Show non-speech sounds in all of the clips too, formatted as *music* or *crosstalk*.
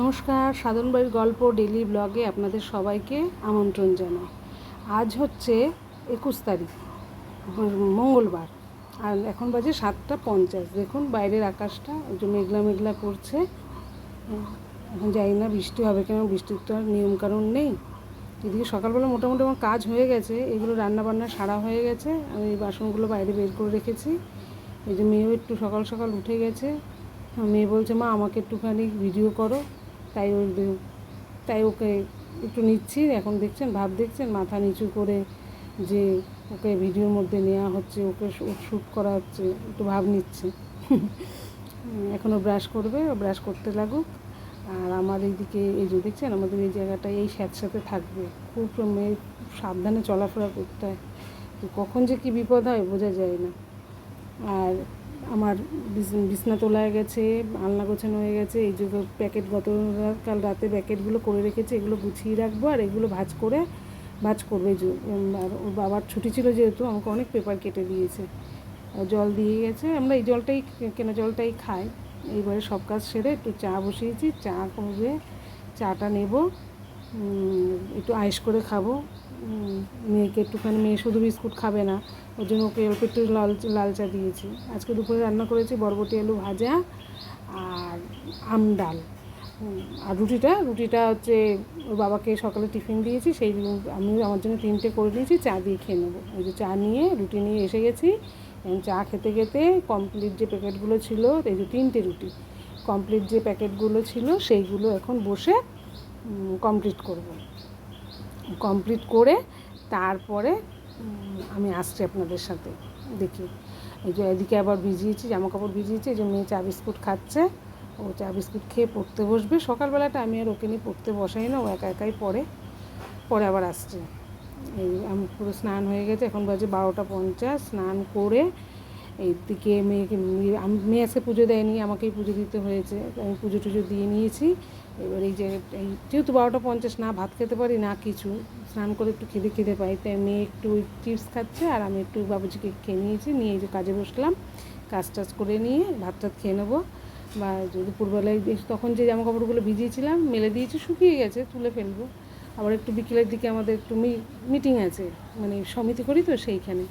নমস্কার সাধনবাড়ির গল্প ডেলি ব্লগে আপনাদের সবাইকে আমন্ত্রণ জানাই। আজ হচ্ছে একুশ তারিখ, মঙ্গলবার, আর এখন বাজে সাতটা পঞ্চাশ। দেখুন বাইরের আকাশটা একটু মেঘলা মেঘলা করছে। এখন যাই না বৃষ্টি হবে কেন, বৃষ্টির তো আর নিয়মকানুন নেই। এদিকে সকালবেলা মোটামুটি আমার কাজ হয়ে গেছে, এগুলো রান্না বান্না সারা হয়ে গেছে, আমি এই বাসনগুলো বাইরে বের করে রেখেছি। এই যে মেয়েও একটু সকাল সকাল উঠে গেছে, মেয়ে বলছে, মা, আমাকে একটুখানি ভিডিও করো। তাই ওই তাই ওকে একটু নিচ্ছি। এখন দেখছেন, ভাব দেখছেন, মাথা নিচু করে যে ওকে ভিডিওর মধ্যে নেওয়া হচ্ছে, ওকে শ্যুট করা হচ্ছে একটু ভাব নিচ্ছে। *laughs* এখনও ব্রাশ করবে ব্রাশ করতে লাগুক। আর আমার এইদিকে, এই যে দেখছেন, আমাদের এই জায়গাটা এই স্যাঁতস্যাঁতে থাকবে। খুব মেয়ে সাবধানে চলাফেরা করতে হয়। কখন যে কী বিপদ হয়, বোঝা যায় না। আর আমার বিছ- বিছনা তোলা হয়ে গেছে, আলনা গোছানো হয়ে গেছে, এই যে প্যাকেট গত কাল রাতে প্যাকেটগুলো করে রেখেছে, এগুলো গুছিয়ে রাখব আর এগুলো ভাজ করে, ভাজ করবে আর ওর বাবার ছুটি ছিল যেহেতু, আমাকে অনেক পেপার কেটে দিয়েছে। জল দিয়ে গেছে, আমরা এই জলটাই কেনা জলটাই খাই। এইবারে সব কাজ সেরে একটু চা বসিয়েছি, চা করবে চাটা নেব একটু আয়েস করে খাব। মেয়েকে একটুখানি, মেয়ে শুধু বিস্কুট খাবে না, ওর জন্য ওকে অল্প একটু লাল লাল চা দিয়েছি। আজকে দুপুরে রান্না করেছি বরবটি আলু ভাজা আর আম ডাল। আর রুটিটা রুটিটা হচ্ছে ওর বাবাকে সকালে টিফিন দিয়েছি, সেই আমি আমার জন্য তিনটে করে নিয়েছি চা দিয়ে খেয়ে নেব। ওই যে চা নিয়ে, রুটি নিয়ে এসে গেছি। এবং চা খেতে খেতে কমপ্লিট যে প্যাকেটগুলো ছিল, এই যে তিনটে রুটি কমপ্লিট যে প্যাকেটগুলো ছিল, সেইগুলো এখন বসে কমপ্লিট করব। কমপ্লিট করে তারপরে আমি আসছি আপনাদের সাথে দেখি। এই যে এদিকে আবার ভিজিয়েছি জামা কাপড় ভিজিয়েছি যে মেয়ে চা বিস্কুট খাচ্ছে। ও চা বিস্কুট খেয়ে পড়তে বসবে। সকালবেলাটা আমি আর ওকে নিয়ে পড়তে বসাই না, ও একা একাই পড়ে। পরে আবার আসছে। এই, আমি পুরো স্নান হয়ে গেছে, এখন বাজে বারোটা পঞ্চাশ। স্নান করে এইদিকে মেয়েকে মেয়ে- আমি, মেয়ে আজকে পুজো দেয়নি, আমাকেই পুজো দিতে হয়েছে, আমি পুজো টুজো দিয়ে নিয়েছি। এবার এই যে, এই যেহেতু বারোটা পঞ্চাশ, না ভাত খেতে পারি, না কিছু, স্নান করে একটু খেতে খেতে পাই, তাই মেয়ে একটু চিপস খাচ্ছে, আর আমি একটু বাবুজিকে খেয়ে নিয়েছি, নিয়ে যে কাজে বসলাম, কাজ টাজ করে নিয়ে ভাত টাত খেয়ে নেব। বা যদি দুপুরবেলায় তখন যে জামা কাপড়গুলো ভিজিয়েছিলাম, মেলে দিয়েছি, শুকিয়ে গেছে, তুলে ফেলব। আবার একটু বিকেলের দিকে আমাদের একটু মিটিং আছে মানে সমিতি করি তো সেইখানে।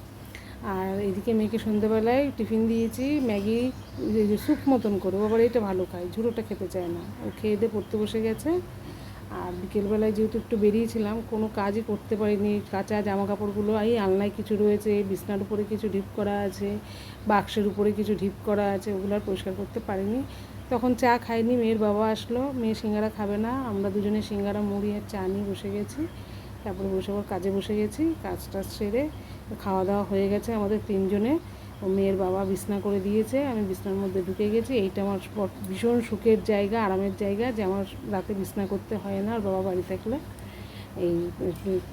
আর এদিকে মেয়েকে সন্ধ্যেবেলায় টিফিন দিয়েছি। ম্যাগি স্যুপ মতন করে আবার এটা ভালো খায়, ঝুড়োটা খেতে চায় না। ও খেয়ে দিয়ে পড়তে বসে গেছে। আর বিকেলবেলায় যেহেতু একটু বেরিয়েছিলাম, কোনো কাজই করতে পারিনি। কাঁচা জামা কাপড়গুলো এই আলনায় কিছু রয়েছে, বিছনার উপরে কিছু ঢিপ করা আছে, বাক্সের উপরে কিছু ঢিপ করা আছে, ওগুলো আর পরিষ্কার করতে পারিনি। তখন চা খাইনি, মেয়ের বাবা আসলো। মেয়ে সিঙ্গারা খাবে না। আমরা দুজনে সিঙ্গারা, মুড়ি আর চা নিয়ে বসে গেছি। তারপরে বসে আবার কাজে বসে গেছি, কাজ টাজ সেরে খাওয়া দাওয়া হয়ে গেছে আমাদের তিনজনে। ও মেয়ের বাবা বিছনা করে দিয়েছে, আমি বিছনার মধ্যে ঢুকে গেছি। এইটা আমার ভীষণ সুখের জায়গা, আরামের জায়গা যে আমার রাতে বিছনা করতে হয় না, আর বাবা বাড়ি থাকলে। এই,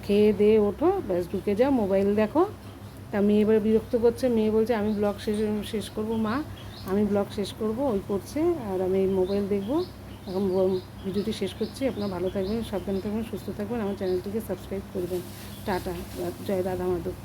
খেয়ে দিয়ে ওঠো, ব্যাস ঢুকে যাও, মোবাইল দেখো। তা মেয়ে এবার বিরক্ত করছে, মেয়ে বলছে, আমি ব্লগ শেষ শেষ করব, মা। আমি ব্লগ শেষ করব, ওই করছে, আর আমি মোবাইল দেখব। এখন ভিডিওটি শেষ করছি। আপনারা ভালো থাকবেন, সাবধান থাকবেন, সুস্থ থাকবেন। আমার চ্যানেলটিকে সাবস্ক্রাইব করবেন। টাটা, জয় রাধা মাধব